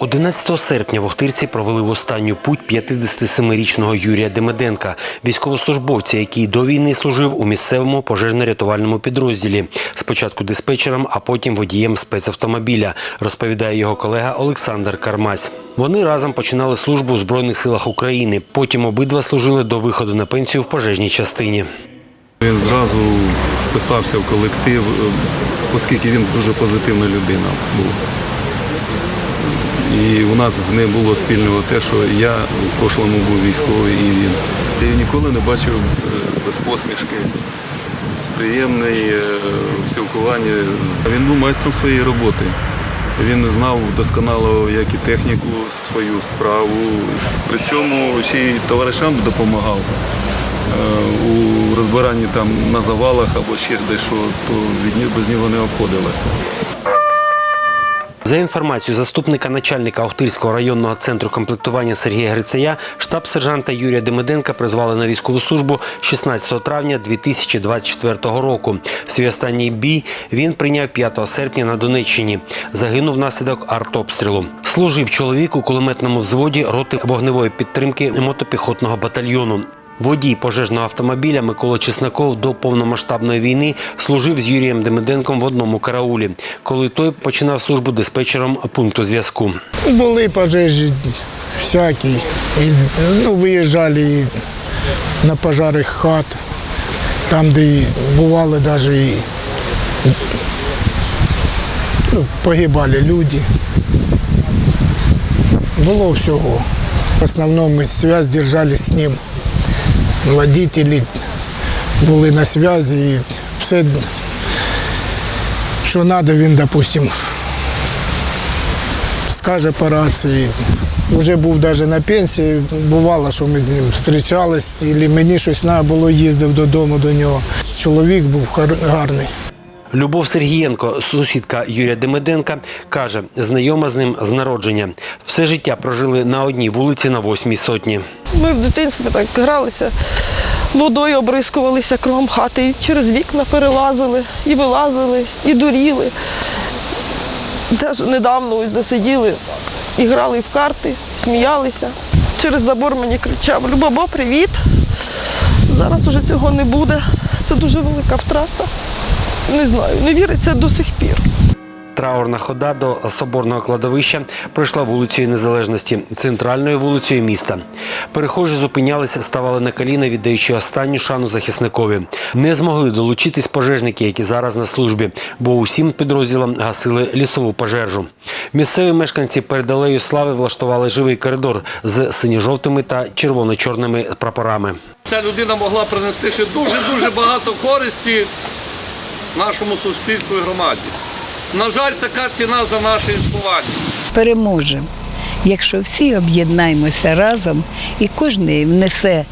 11 серпня в Охтирці провели в останню путь 57-річного Юрія Демиденка, військовослужбовця, який до війни служив у місцевому пожежно-рятувальному підрозділі. Спочатку диспетчером, а потім водієм спецавтомобіля, розповідає його колега Олександр Кармась. Вони разом починали службу у Збройних силах України. Потім обидва служили до виходу на пенсію в пожежній частині. Він зразу вписався в колектив, е, оскільки він дуже позитивна людина був. І у нас з ним було спільного те, що я в прошлому був військовий і він. Я ніколи не бачив е, без посмішки, приємний е, в спілкуванні. Він був майстром своєї роботи. Він знав досконало як і техніку, свою справу. При цьому ще й товаришам допомагав е, у розбиранні там на завалах або ще дещо, то від нього без нього не обходилося. За інформацією заступника начальника Охтирського районного центру комплектування Сергія Грицая, штаб-сержанта Юрія Демиденка призвали на військову службу 16 травня 2024 року. Свій останній бій він прийняв 5 серпня на Донеччині. Загинув внаслідок артобстрілу. Служив чоловік у кулеметному взводі роти вогневої підтримки мотопіхотного батальйону. Водій пожежного автомобіля Микола Чесноков до повномасштабної війни служив з Юрієм Демиденком в одному караулі, коли той починав службу диспетчером пункту зв'язку. Були пожежі всякі. І, ну, виїжджали на пожари хат, там, де бували навіть ну, погибали люди. Було всього. В основному ми зв'язь держали з ним. Водителі були на зв'язі і все, що треба, він, допустимо, скаже по рації. Вже був навіть на пенсії, бувало, що ми з ним зустрічались, і мені щось треба було, їздив додому до нього. Чоловік був гарний. Любов Сергієнко, сусідка Юрія Демиденка, каже, знайома з ним з народження. Все життя прожили на одній вулиці на восьмій сотні. Ми в дитинстві так гралися, водою обрискувалися кругом хати, і через вікна перелазили, і вилазили, і дуріли. Теж недавно ось досиділи і грали в карти, сміялися. Через забор мені кричав Любобо, привіт. Зараз уже цього не буде. Це дуже велика втрата. Не знаю, не віриться до сих пір. Траурна хода до соборного кладовища пройшла вулицею Незалежності, центральною вулицею міста. Перехожі зупинялися, ставали на коліна, віддаючи останню шану захисникові. Не змогли долучитись пожежники, які зараз на службі, бо усім підрозділам гасили лісову пожежу. Місцеві мешканці перед алею слави влаштували живий коридор з синьо-жовтими та червоно-чорними прапорами. Ця людина могла принести ще дуже-дуже багато користі нашому суспільству і громаді. На жаль, така ціна за наше існування. переможемо, якщо всі об'єднаємося разом і кожен внесе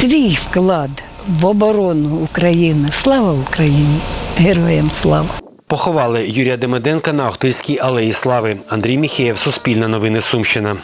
свій вклад в оборону України. Слава Україні! Героям слава! Поховали Юрія Демиденка на Охтирській алеї Слави. Андрій Міхеєв, Суспільне новини Сумщина.